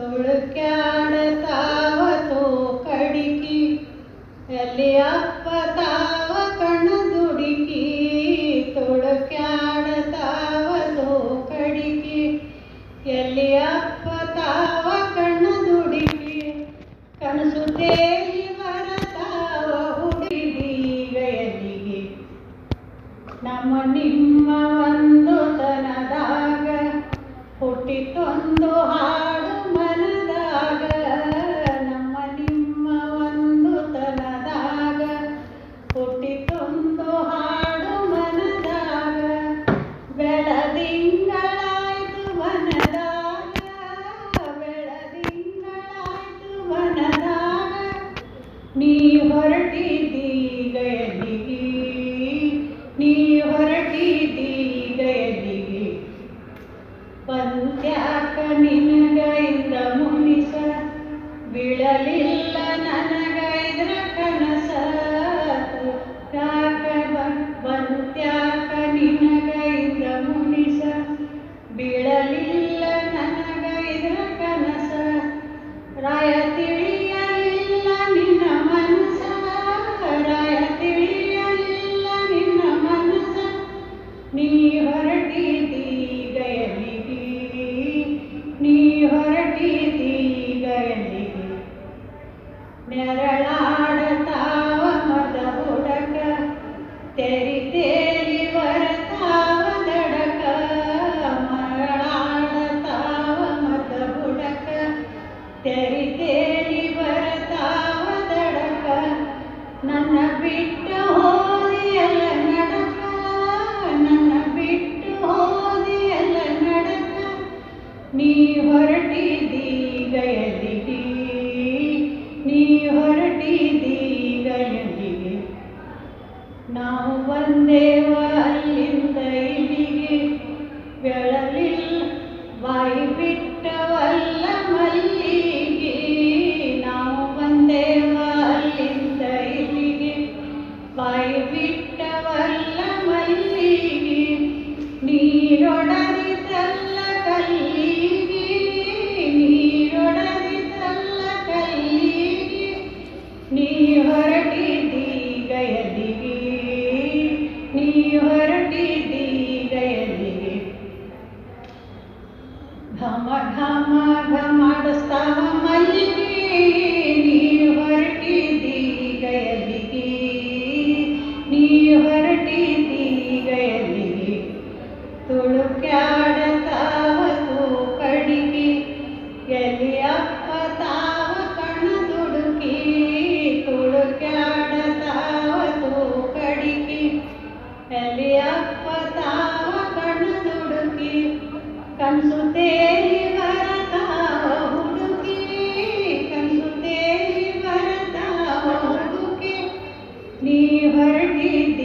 ತುಳುಕ್ಯಾಡತಾವ ತೋ ಕಡಿಕಿ ಎಲ್ಲಿ ಅಪ್ಪ ತಾವ ಕಣ ದುಡುಕಿ ತುಳುಕ್ಯಾಡತಾವ ತೋ ಕಡಿಕಿ ಎಲ್ಲಿ ಅಪ್ಪ ತಾವ ಕಣ ದುಡುಕಿ ಕನಸು ನೀ ಹೊರಟಿದ್ದೀಗ ಎಲ್ಲಿಗೆ ನೀ ಹೊರಟಿದ್ದೀಗ ಎಲ್ಲಿಗೆ ಪಂತ್ಯಾಕ ನಿನಗೈದ ಮುನಿಸ, ಬೀಳಲಿಲ್ಲ ನನಗ ಇದ್ರ ಕನಸ. ಯಾಕ ಬಂತ್ಯಾಕ ನಿನಗೈದ ಮುನಿಸ, ಬೀಳಲಿಲ್ಲ ನನಗ ಇದ್ರ ಕನಸ. ರಾಯ ನೆರಳಾಡತಾವ ಮದ ಹುಡಕ. ತೆರಿ ತೇರಿ ಬರತಾವ ದಡಕ. ಮರಳಾಡತಾವ ಮದ ಹುಡಕ. ತೆರಿ ತೇರಿ ಬರತಾವ ದಡಕ. ನನ್ನ ಬಿಟ್ಟು ಹೋದಿಯಲ್ಲ ನಡಕ. ನನ್ನ ಬಿಟ್ಟು ಹೋದಿಯಲ್ಲ ನಡಕ. ನೀ ಹೊರಟಿದ್ದೀಗ ಎಲ್ಲಿಗೆ? ನೀ ಹೊರಟಿದ್ದೀಗ ಎಲ್ಲಿಗೆ ನಾವು ಬಂದೇವ ಅಲ್ಲಿಂದ ಇಲ್ಲಿಗೆ ಬೆಳಲಿಲ್ಲ ಬಾಯಿ ಬಿಟ್ಟವಲ್ಲ ಮಲ್ಲಿಗೆ ನಾವು ಬಂದೇವ ಅಲ್ಲಿಂದ ಇಲ್ಲಿಗೆ ಬಾಯಿ ಬಿಟ್ಟವಲ್ಲ ಮಲ್ಲಿಗೆ ನೀರೊಡರಿತಲ್ಲ ಕಲ್ಲಿಗೆ ಹೊರಟಿದೀಗಯಲ್ಲಿ ತುಳುಕ್ಯಾಡತಾವ ಕಡಿಗೆ ಎಲಿಯಪ್ಪ ತಾವ ಕಣ ತುಡುಕಿ ತುಳುಕ್ಯಾಡತಾವ ಕಡಿಗೆ ಎಲಿಯಪ್ಪ ತಾವ ಕಣ ತುಡುಕಿ ಕನಸು ತೇರಿ ಬರತಾವ ಹುಡುಕಿ ಕನಸು ತೇರಿ ಬರತಾವ ಹುಡುಕಿ ನೀ ಹೊರಟಿದ್ದ